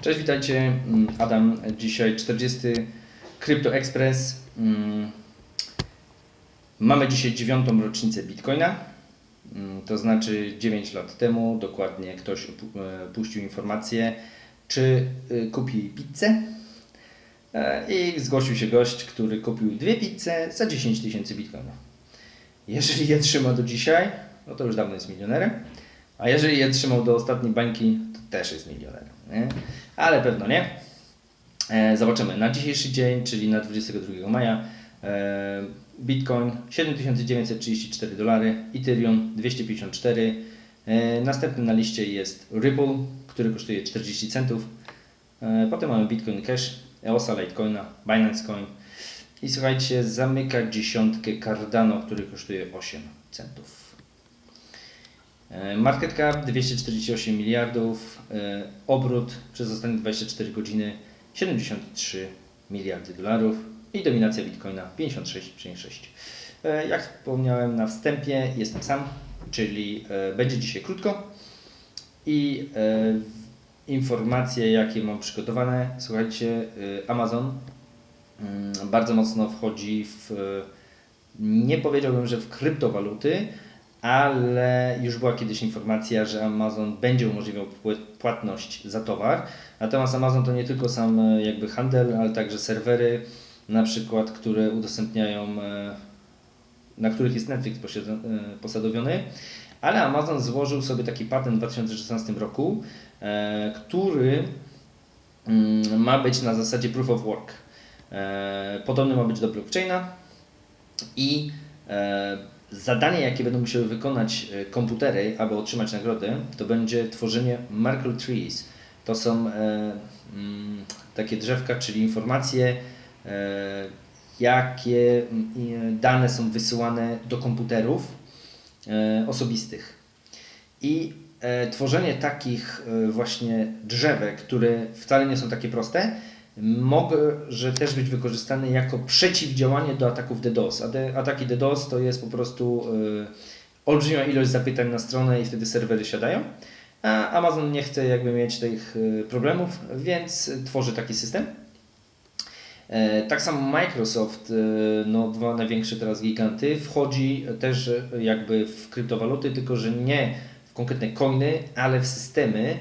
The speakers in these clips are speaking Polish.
Cześć, witajcie. Mm, Adam, dzisiaj 40. Crypto Express. Mm, Mamy dzisiaj dziewiątą rocznicę Bitcoina. Mm, To znaczy 9 lat temu dokładnie ktoś e, puścił informację, czy y, kupi pizzę. E, I zgłosił się gość, który kupił dwie pizze za 10 tysięcy bitcoina. Jeżeli je trzyma do dzisiaj, no to już dawno jest milionerem. A jeżeli je trzymał do ostatniej bańki, też jest milionerem. Nie? Ale pewno nie. E, zobaczymy. Na dzisiejszy dzień, czyli na 22 maja, e, Bitcoin 7934 dolary, Ethereum 254. E, następny na liście jest Ripple, który kosztuje 40 centów. Potem mamy Bitcoin Cash, EOSa, Litecoina, Binance Coin. I słuchajcie, zamyka dziesiątkę Cardano, który kosztuje 8 centów. Market cap 248 miliardów, e, obrót przez ostatnie 24 godziny 73 miliardy dolarów. I dominacja Bitcoina 56,6. E, Jak wspomniałem na wstępie, jestem sam, czyli e, będzie dzisiaj krótko. I informacje jakie mam przygotowane, słuchajcie, Amazon mm, bardzo mocno wchodzi w, nie powiedziałbym, że w kryptowaluty, ale już była kiedyś informacja, że Amazon będzie umożliwiał płatność za towar. Natomiast Amazon to nie tylko sam e, jakby handel, ale także serwery, na przykład, które udostępniają, e, na których jest Netflix e, posadowiony. Ale Amazon złożył sobie taki patent w 2016 roku, który mm, ma być na zasadzie proof of work. Podobny ma być do blockchaina i zadanie, jakie będą musiały wykonać e, komputery, aby otrzymać nagrodę, to będzie tworzenie Merkle Trees. To są e, mm, takie drzewka, czyli informacje, e, jakie dane są wysyłane do komputerów osobistych. I tworzenie takich właśnie drzewek, które wcale nie są takie proste, może też być wykorzystane jako przeciwdziałanie do ataków DDoS. Ataki DDoS to jest po prostu e, olbrzymia ilość zapytań na stronę i wtedy serwery siadają. A Amazon nie chce jakby mieć tych e, problemów, więc tworzy taki system. E, Tak samo Microsoft, no dwa największe teraz giganty, wchodzi też jakby w kryptowaluty, tylko że nie w konkretne coiny, ale w systemy.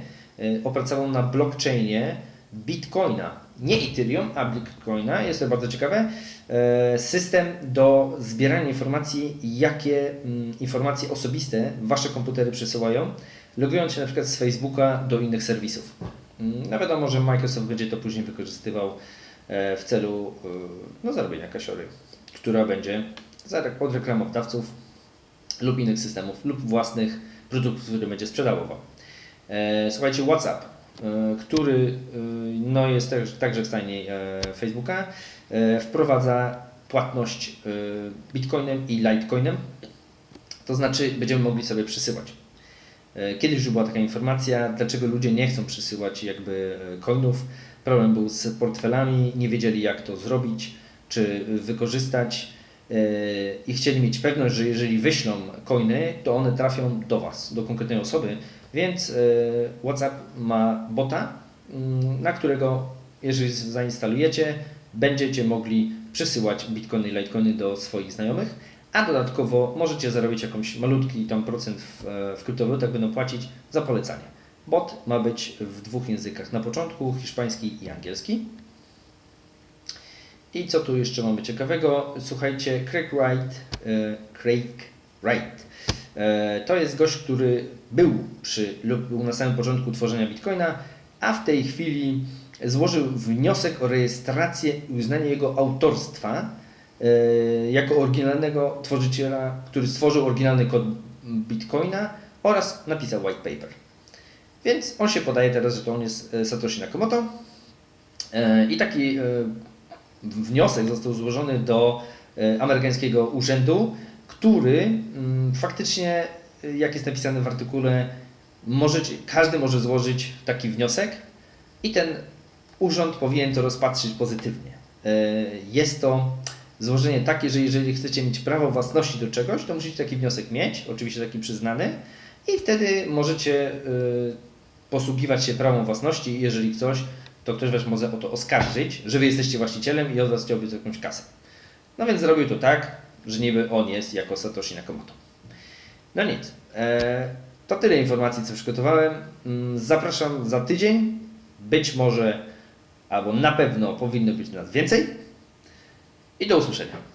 Opracował na blockchainie Bitcoina, nie Ethereum, a Bitcoina, jest to bardzo ciekawe. E, System do zbierania informacji, jakie mm, informacje osobiste wasze komputery przesyłają, logując się na przykład z Facebooka do innych serwisów. Mm, No wiadomo, że Microsoft będzie to później wykorzystywał e, w celu e, no, zarobienia kasiory, która będzie od reklamodawców lub innych systemów lub własnych produktów, które będzie sprzedawał. E, Słuchajcie, WhatsApp, który e, no, jest także w stanie e, Facebooka, e, wprowadza płatność e, Bitcoinem i Litecoinem. To znaczy będziemy mogli sobie przesyłać. E, Kiedyś już była taka informacja, dlaczego ludzie nie chcą przesyłać jakby e, coinów. Problem był z portfelami, nie wiedzieli jak to zrobić, czy wykorzystać e, i chcieli mieć pewność, że jeżeli wyślą coiny, to one trafią do Was, do konkretnej osoby, więc e, WhatsApp ma bota, mm, na którego jeżeli zainstalujecie, będziecie mogli przesyłać bitcoiny i litecoiny do swoich znajomych, a dodatkowo możecie zarobić jakąś malutki tam procent w, e, w kryptowalutach, będą płacić za polecanie. Bot ma być w dwóch językach na początku, hiszpański i angielski. I co tu jeszcze mamy ciekawego? Słuchajcie, Craig Wright, e, Craig Wright. E, to jest gość, który był przy lub był na samym początku tworzenia Bitcoina, a w tej chwili złożył wniosek o rejestrację i uznanie jego autorstwa e, jako oryginalnego tworzyciela, który stworzył oryginalny kod Bitcoina oraz napisał white paper. Więc on się podaje teraz, że to on jest Satoshi Nakamoto. I taki wniosek został złożony do e, amerykańskiego urzędu, który mm, faktycznie, e, jak jest napisane w artykule, możecie, każdy może złożyć taki wniosek i ten urząd powinien to rozpatrzyć pozytywnie. E, Jest to złożenie takie, że jeżeli chcecie mieć prawo własności do czegoś, to musicie taki wniosek mieć, oczywiście taki przyznany, i wtedy możecie posługiwać się prawem własności jeżeli coś, to ktoś Was może o to oskarżyć, że Wy jesteście właścicielem i od Was chciałby jakąś kasę. No więc zrobił to tak, że niby on jest jako Satoshi Nakamoto. No nic. E, to tyle informacji, co przygotowałem. Mm, Zapraszam za tydzień. Być może, albo na pewno powinno być nas więcej. I do usłyszenia.